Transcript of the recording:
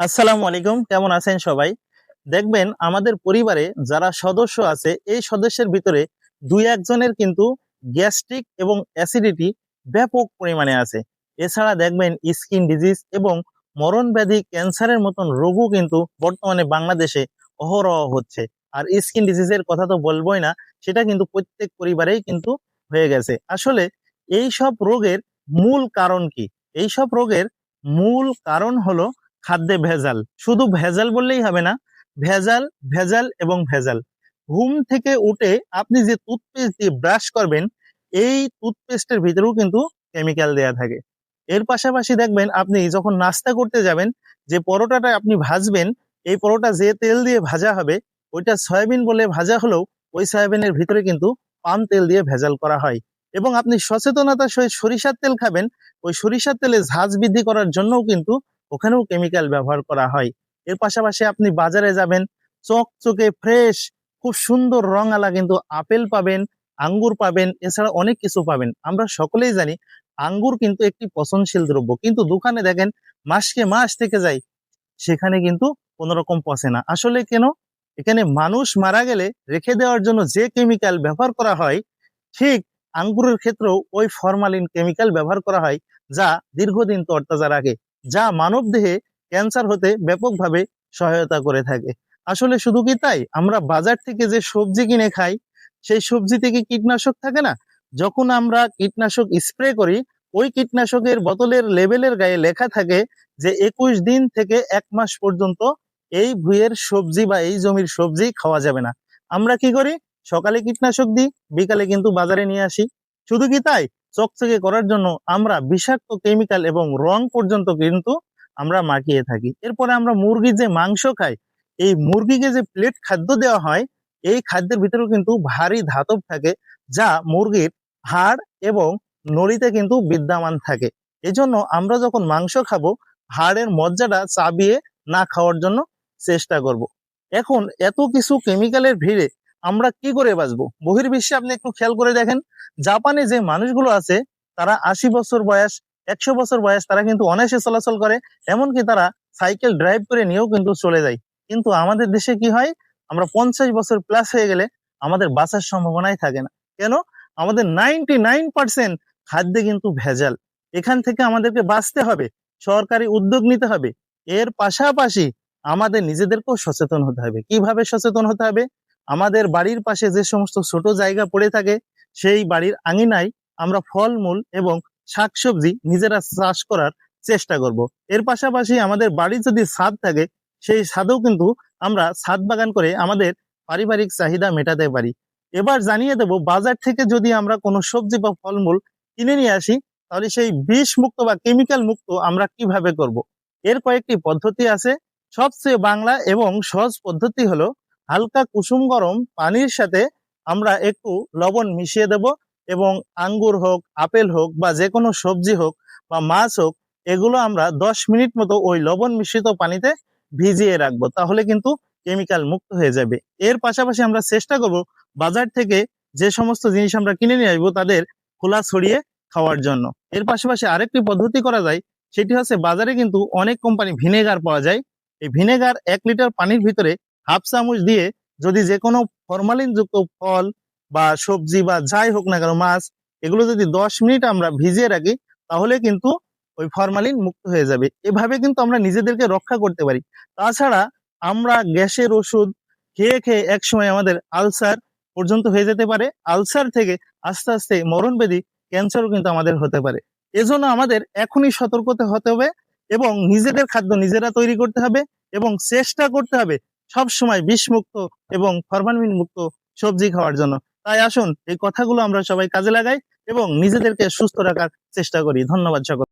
আসসালামু আলাইকুম, কেমন আছেন সবাই? দেখবেন আমাদের পরিবারে যারা সদস্য আছে, এই সদস্যের ভিতরে দুই একজনের কিন্তু গ্যাস্ট্রিক এবং অ্যাসিডিটি ব্যাপক পরিমাণে আছে। এছাড়া দেখবেন স্কিন ডিজিজ এবং মরণ ব্যাধি ক্যান্সারের মতন রোগও কিন্তু বর্তমানে বাংলাদেশে অহরহ হচ্ছে। আর স্কিন ডিজিজের কথা তো বলবোই না, সেটা কিন্তু প্রত্যেক পরিবারেই কিন্তু হয়ে গেছে। আসলে এই সব রোগের মূল কারণ কি? এই সব রোগের মূল কারণ হলো খাদ্যে ভেজাল। শুধু ভেজাল বললেই হবে না, ভেজাল ভেজাল এবং ভেজাল। ঘুম থেকে উঠে আপনি যে টুথপেস্ট দিয়ে ব্রাশ করবেন, এই টুথপেস্টের ভিতরেও কিন্তু কেমিক্যাল দেয়া থাকে। এর পাশাপাশি দেখবেন আপনি যখন নাস্তা করতে যাবেন, যে পরোটাটা আপনি ভাজবেন, এই পরোটা যে তেল দিয়ে ভাজা হবে, ওইটা সয়াবিন বলে ভাজা হলেও ওই সয়াবিনের ভিতরে কিন্তু পাম তেল দিয়ে ভেজাল করা হয়। এবং আপনি সচেতনতার সহিত সরিষার তেল খাবেন, ওই সরিষার তেলে ঝাঁজ বৃদ্ধি করার জন্যও কিন্তু ওখানেও কেমিক্যাল ব্যবহার করা হয়। এর পাশাপাশি আপনি বাজারে যাবেন, চকচকে ফ্রেশ খুব সুন্দর রঙালা কিন্তু আপেল পাবেন, আঙ্গুর পাবেন, এছাড়া অনেক কিছু পাবেন। আমরা সকলেই জানি আঙ্গুর কিন্তু একটি পচনশীল দ্রব্য। কিন্তু দোকানে দেখেন, মাসকে মাস থেকে যায়, সেখানে কিন্তু কোনো রকম পচে না। আসলে কেন? এখানে মানুষ মারা গেলে রেখে দেওয়ার জন্য যে কেমিক্যাল ব্যবহার করা হয়, ঠিক আঙ্গুরের ক্ষেত্রেও ওই ফরমালিন কেমিক্যাল ব্যবহার করা হয়, যা দীর্ঘদিন তরতাজা রাখে যা মানব দেহে ক্যান্সার হতে ব্যাপকভাবে সহায়তা করে থাকে। আসলে শুধু কি তাই? আমরা বাজার থেকে যে সবজি কিনে খাই, সেই সবজি থেকে কীটনাশক থাকে না? যখন আমরা কীটনাশক স্প্রে করি, ওই কীটনাশকের বোতলের লেবেলের গায়ে লেখা থাকে যে একুশ দিন থেকে এক মাস পর্যন্ত এই ভুঁইয়ের সবজি বা এই জমির সবজি খাওয়া যাবে না। আমরা কি করি? সকালে কীটনাশক দিই, বিকালে কিন্তু বাজারে নিয়ে আসি। শুধু কি তাই? চকচকে করার জন্য আমরা বিষাক্ত কেমিক্যাল এবং রং পর্যন্ত কিন্তু আমরা মাখিয়ে থাকি এরপরে আমরা মুরগির যে মাংস খাই, এই মুরগিকে যে প্লেট খাদ্য দেওয়া হয়, এই খাদ্যের ভিতরেও কিন্তু ভারী ধাতব থাকে, যা মুরগির হাড় এবং নড়িতে কিন্তু বিদ্যমান থাকে এজন্য আমরা যখন মাংস খাব, হাড়ের মজ্জাটা চাবিয়ে না খাওয়ার জন্য চেষ্টা করব। এখন এত কিছু কেমিক্যালের ভিড়ে আমরা কি করে বাঁচবো? বহির্বিশ্বে আপনি একটু খেয়াল করে দেখেন, জাপানে যে মানুষগুলো আছে, তারা আশি বছর বয়স, একশো বছর বয়স, তারা কিন্তু অনায়াসে চলাচল করে, এমনকি তারা সাইকেল ড্রাইভ করে নিয়েও কিন্তু চলে যায়। কিন্তু আমাদের দেশে কি হয়? আমরা পঞ্চাশ বছর প্লাস হয়ে গেলে আমাদের বাঁচার সম্ভাবনাই থাকে না। কেন? আমাদের নাইনটি নাইন পার্সেন্ট খাদ্যে কিন্তু ভেজাল। এখান থেকে আমাদেরকে বাঁচতে হবে, সরকারি উদ্যোগ নিতে হবে। এর পাশাপাশি আমাদের নিজেদেরকেও সচেতন হতে হবে। কীভাবে সচেতন হতে হবে? আমাদের বাড়ির পাশে যে সমস্ত ছোট জায়গা পড়ে থাকে, সেই বাড়ির আঙিনায় আমরা ফলমূল এবং শাকসবজি নিজেরা চাষ করার চেষ্টা করব। এর পাশাপাশি আমাদের বাড়ির যদি ছাদ থাকে, সেই ছাদেও কিন্তু আমরা ছাদ বাগান করে আমাদের পারিবারিক চাহিদা মেটাতে পারি এবার জানিয়ে দেব, বাজার থেকে যদি আমরা কোনো সবজি বা ফলমূল কিনে নিয়ে আসি, তাহলে সেই বিষ মুক্ত বা কেমিক্যাল মুক্ত আমরা কীভাবে করব। এর কয়েকটি পদ্ধতি আছে সবচেয়ে বাংলা এবং সহজ পদ্ধতি হলো হালকা কুসুম গরম পানির সাথে আমরা একটু লবণ মিশিয়ে দেব এবং আঙ্গুর হোক, আপেল হোক বা যে কোনো সবজি হোক বা মাছ হোক, এগুলো আমরা দশ মিনিট মতো ওই লবণ মিশ্রিত পানিতে ভিজিয়ে রাখব। তাহলে কিন্তু কেমিক্যাল মুক্ত হয়ে যাবে। এর পাশাপাশি আমরা চেষ্টা করব বাজার থেকে যে সমস্ত জিনিস আমরা কিনে নিয়ে আসব তাদের খোলা ছড়িয়ে খাওয়ার জন্য। এর পাশাপাশি আরেকটি পদ্ধতি করা যায়, সেটি হচ্ছে বাজারে কিন্তু অনেক কোম্পানি ভিনেগার পাওয়া যায়। এই ভিনেগার এক লিটার পানির ভিতরে হাফ চামচ দিয়ে যদি যে কোনো ফরমালিন যুক্ত ফল বা সবজি বা যাই হোক না কেন মাছ, এগুলো যদি দশ মিনিট আমরা ভিজিয়ে রাখি, তাহলে কিন্তু ওই ফরমালিন মুক্ত হয়ে যাবে। এভাবে কিন্তু আমরা নিজেদেরকে রক্ষা করতে পারি। তাছাড়া আমরা গ্যাসের ওষুধ খেয়ে খেয়ে একসময় আমাদের আলসার পর্যন্ত হয়ে যেতে পারে। আলসার থেকে আস্তে আস্তে মরণ ব্যাধি ক্যান্সারও কিন্তু আমাদের হতে পারে। এজন্য আমাদের এখনই সতর্কতা হতে হবে এবং নিজেদের খাদ্য নিজেরা তৈরি করতে হবে এবং চেষ্টা করতে হবে সব সময় বিষমুক্ত এবং ফরমালিন মুক্ত সবজি খাওয়ার জন্য। তাই আসুন, এই কথাগুলো আমরা সবাই কাজে লাগাই এবং নিজেদেরকে সুস্থ রাখার চেষ্টা করি। ধন্যবাদ সকল